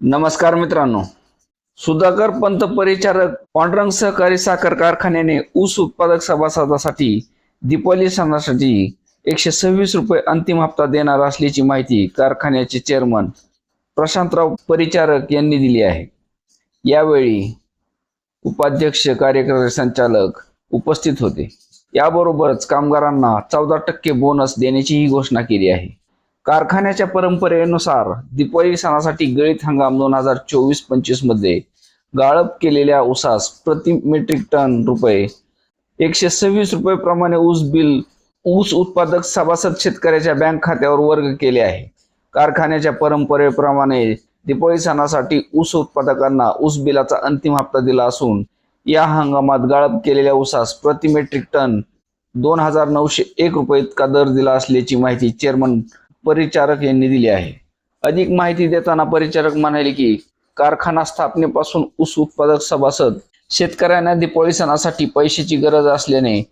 नमस्कार मित्रांनो. सुधाकर पंत परिचारक पांडुरंग सहकारी साखर कारखान्याने ऊस उत्पादक सभासदासाठी दीपावली सणासाठी एकशे सव्वीस रुपये अंतिम हप्ता देणार असल्याची माहिती कारखान्याचे चेअरमन प्रशांतराव परिचारक यांनी दिली आहे. यावेळी उपाध्यक्ष कार्यकारी संचालक उपस्थित होते. याबरोबरच कामगारांना चौदा टक्के बोनस देण्याची ही घोषणा केली आहे. कारखान्याच्या परंपरेनुसार दिवाळी सणासाठी गळीत हंगाम दोन हजार चोवीस पंचवीसमध्ये गाळप केलेल्या ऊसास प्रति मेट्रिक टन रुपये एकशे सव्वीस रुपये प्रमाणे ऊस बिल ऊस उत्पादक सभासद शेतकऱ्याच्या बँक खात्यावर वर्ग केले आहे. कारखान्याच्या परंपरेप्रमाणे दिवाळी सणासाठी ऊस उत्पादकांना ऊस बिलाचा अंतिम हप्ता दिला असून या हंगामात गाळप केलेल्या ऊसास प्रति मेट्रिक टन दोन हजार नऊशे एक रुपये इतका दर दिला असल्याची माहिती चेअरमन परिचारक यांनी दिली आहे. अधिक माहिती देताना परिचारक म्हणाले की कारखाना स्थापनेपासून ऊस उत्पादक सभासद शेतकऱ्यांना दिपाळी सणासाठी पैशाची गरज असल्याने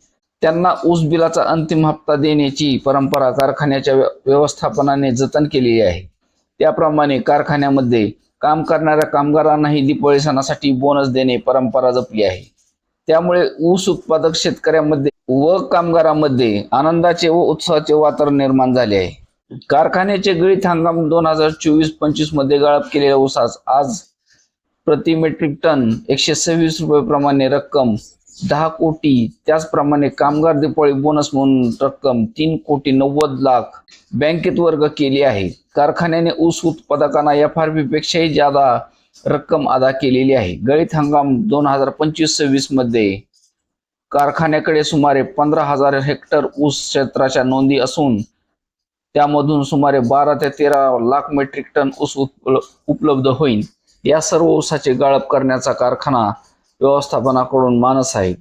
त्यांना ऊस बिलाचा अंतिम हप्ता देण्याची परंपरा कारखान्याच्या व्य- व्यवस्थापनाने जतन केलेली आहे. त्याप्रमाणे कारखान्यामध्ये काम करणाऱ्या कामगारांनाही दिपाळी सणासाठी बोनस देणे परंपरा जपली आहे. त्यामुळे ऊस उत्पादक शेतकऱ्यांमध्ये व कामगारांमध्ये आनंदाचे व उत्साहाचे वातावरण निर्माण झाले आहे. कारखान्याचे गळीत हंगाम दोन हजार चोवीस पंचवीसमध्ये गाळप केलेल्या ऊसास. आज प्रति मेट्रिक टन एकशे सव्वीस रुपये प्रमाणे रक्कम दहा कोटी. त्याचप्रमाणे कामगार दिपाळी बोनस म्हणून रक्कम तीन कोटी नव्वद लाख बँकेत वर्ग केली आहे. कारखान्याने ऊस उत्पादकांना एफ आर पी पेक्षाही जादा रक्कम अदा केलेली आहे. गळीत हंगाम दोन हजार पंचवीस सव्वीसमध्ये कारखान्याकडे सुमारे पंधरा हजार हेक्टर ऊस क्षेत्राच्या नोंदी असून त्यामधून सुमारे बारा ते तेरा लाख मेट्रिक टन ऊस उपलब्ध होईल या सर्व ऊसाचे गाळप करण्याचा कारखाना व्यवस्थापनाकडून मानस आहे.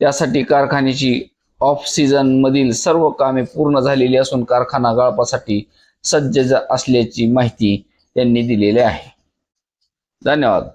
त्यासाठी कारखान्याची ऑफ सीझन मधील सर्व कामे पूर्ण झालेली असून कारखाना गाळपासाठी सज्ज असल्याची माहिती त्यांनी दिलेली आहे. धन्यवाद.